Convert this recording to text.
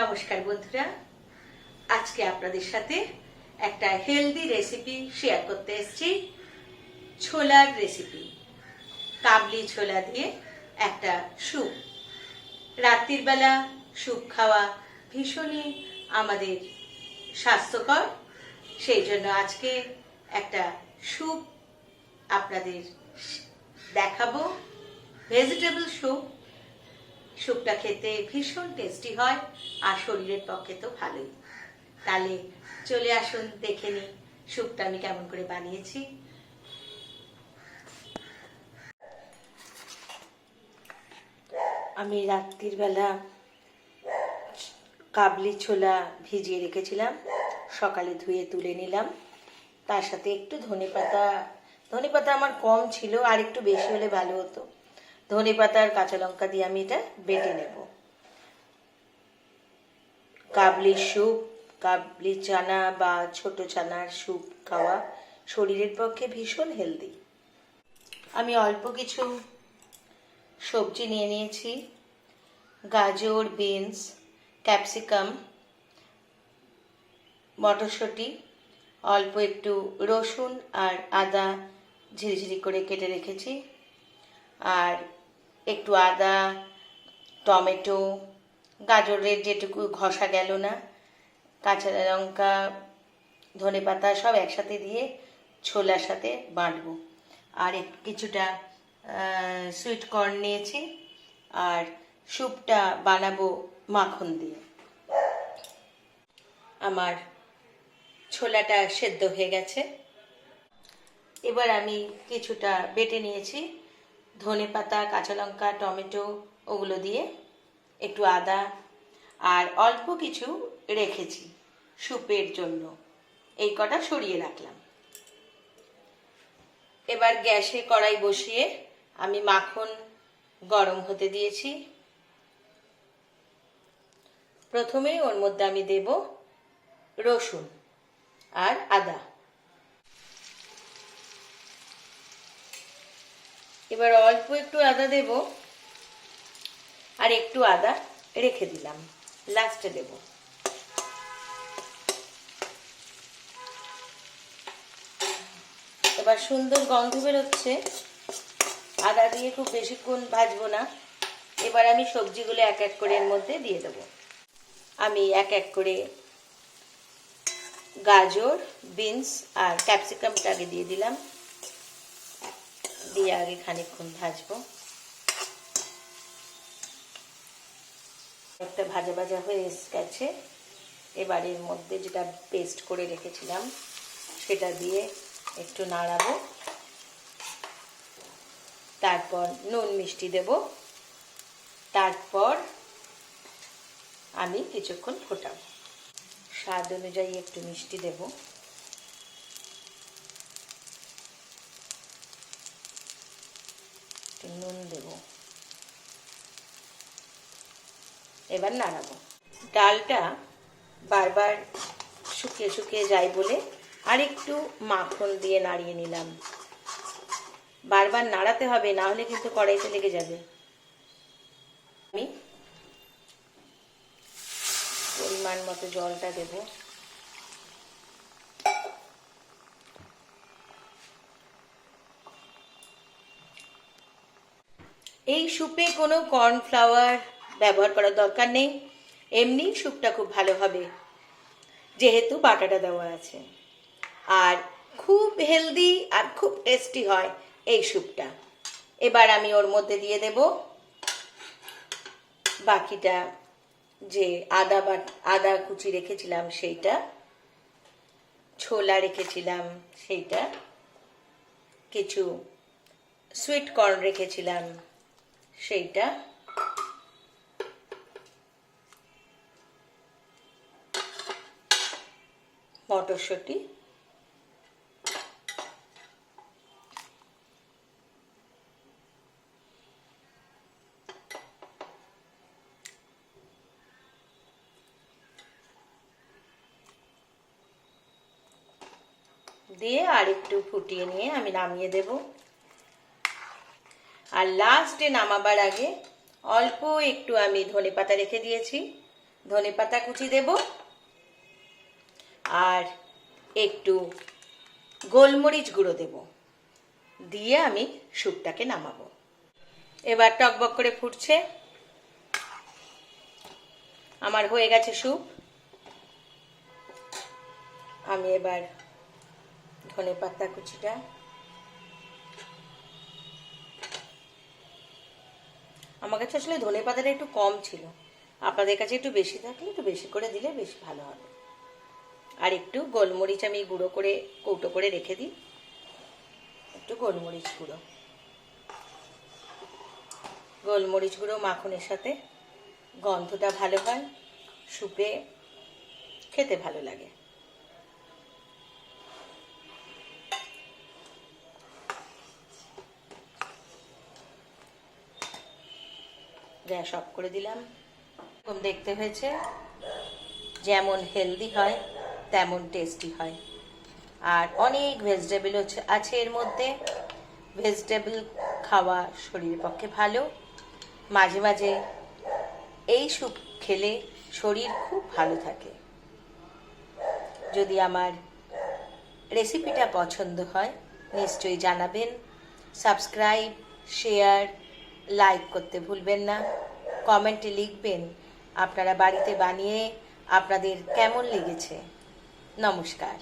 নমস্কার বন্ধুরা। আজকে আপনাদের সাথে একটা হেলদি রেসিপি শেয়ার করতে এসেছি। ছোলার রেসিপি কাবলি ছোলা দিয়ে একটা স্যুপ। রাত্রির বেলা স্যুপ খাওয়া ভীষণই আমাদের স্বাস্থ্যকর। সেই জন্য আজকে একটা স্যুপ আপনাদের দেখাবো। ভেজিটেবল স্যুপ স্যুপটা খেতে ভীষণ টেস্টি হয় আর শরীরের পক্ষে তো ভালোই। তাহলে চলে আসুন, দেখে নিই স্যুপটা আমি কেমন করে বানিয়েছি। আমি রাত্রির বেলা কাবলি ছোলা ভিজিয়ে রেখেছিলাম, সকালে ধুয়ে তুলে নিলাম। তার সাথে একটু ধনে পাতা ধনে পাতা আমার কম ছিল, আর একটু বেশি হলে ভালো হতো। ধনে পাতা আর কাঁচা লঙ্কা দিয়ে আমি এটা বেটে নেব। কাবলি স্যুপ, কাবলি চানা বা ছোট চানার স্যুপ খাওয়া শরীরের পক্ষে ভীষণ হেলদি। আমি অল্প কিছু সবজি নিয়ে নিয়েছি। গাজর, বিনস, ক্যাপসিকাম, মটরশুঁটি, অল্প একটু রসুন আর আদা ঝিরিঝিরি করে কেটে রেখেছি। আর একটু আদা, টমেটো, গাজরের যেটুকু ঘষা গেল না, কাঁচা লঙ্কা, ধনে পাতা সব একসাথে দিয়ে ছোলার সাথে বাঁটবো। আর কিছুটা সুইট কর্ন নিয়েছি আর স্যুপটা বানাবো মাখন দিয়ে। আমার ছোলাটা সেদ্ধ হয়ে গেছে। এবার আমি কিছুটা বেটে নিয়েছি। ধনে পাতা, কাঁচা লঙ্কা, টমেটো ওগুলো দিয়ে একটু আদা আর অল্প কিছু রেখেছি স্যুপের জন্য। এই কটা সরিয়ে রাখলাম। এবার গ্যাসে কড়াই বসিয়ে আমি মাখন গরম হতে দিয়েছি। প্রথমেই ওর মধ্যে আমি দেব রসুন আর আদা। এবার অল্প একটু আদা দেব। আর একটু আদা রেখে দিলাম। লাস্টে দেব। এবার সুন্দর গন্ধ বেরোচ্ছে। আদা দিয়ে খুব বেশিক্ষণ ভাজবো না। এবার আমি সবজিগুলো এক এক করে এর মধ্যে দিয়ে দেবো। আমি এক এক করে গাজর, বিনস আর ক্যাপসিকামটা আগে দিয়ে দিলাম। দিয়ে আগে খানিকক্ষণ ভাজবো। একটা ভাজা ভাজা হয়ে গেছে। এবার এর মধ্যে যেটা পেস্ট করে রেখেছিলাম, সেটা দিয়ে একটু নাড়াবো। তারপর নুন মিষ্টি দেব। তারপর আমি কিছুক্ষণ ফোটাবো। স্বাদ অনুযায়ী একটু মিষ্টি দেব। নুন দেব। এবার নাড়াবো। ডালটা বারবার শুকিয়ে শুকিয়ে যায় বলে আর একটু মাখন দিয়ে নাড়িয়ে নিলাম। বারবার নাড়াতে হবে, না হলে কিন্তু কড়াইতে লেগে যাবে। আমি পরিমাণ মতো জলটা দেব। এই স্যুপে কোনো কর্নফ্লাওয়ার ব্যবহার করার দরকার নেই। এমনি স্যুপটা খুব ভালো হবে, যেহেতু বাটাটা দেওয়া আছে। আর খুব হেলদি আর খুব টেস্টি হয় এই স্যুপটা এবার আমি ওর মধ্যে দিয়ে দেব বাকিটা যে আদা বাট আদা কুচি রেখেছিলাম সেইটা, ছোলা রেখেছিলাম সেইটা, কিছু সুইট কর্ন রেখেছিলাম। সেইটা। মটরশুঁটি। দিয়ে আর একটু ফুটিয়ে নিয়ে আমি নামিয়ে দেব। আর লাস্টে নামাবার আগে অল্প একটু আমি ধনে পাতা রেখে দিয়েছি। ধনে পাতা কুচি দেব। আর একটু গোলমরিচ গুঁড়ো দেব। দিয়ে আমি স্যুপটাকে নামাবো। এবার টকবক করে ফুটছে। আমার হয়ে গেছে স্যুপ। আমি এবার ধনে পাতা কুচিটা আমার কাছে আসলে ধনে পাতাটা একটু কম ছিল। আপনাদের কাছে একটু বেশি থাকলে একটু বেশি করে দিলে বেশ ভালো হবে। আর একটু গোলমরিচ আমি গুঁড়ো করে, কৌটো করে রেখে দিই। একটু গোলমরিচ গুঁড়ো। গোলমরিচ গুঁড়ো মাখনের সাথে গন্ধটা ভালো হয়, সুপে খেতে ভালো লাগে। গ্যাস অফ করে দিলাম। এরকম দেখতে হয়েছে, যেমন হেলদি হয়, তেমন টেস্টি হয়। আর অনেক ভেজিটেবল আছে এর মধ্যে। ভেজিটেবল খাওয়া শরীরের পক্ষে ভালো। মাঝে মাঝে এই স্যুপ খেলে শরীর খুব ভালো থাকে। যদি আমার রেসিপিটা পছন্দ হয়, নিশ্চয়ই জানাবেন। সাবস্ক্রাইব শেয়ার লাইক করতে ভুলবেন না কমেন্টে লিখবেন আপনারা বাড়িতে বানিয়ে আপনাদের কেমন লেগেছে। নমস্কার।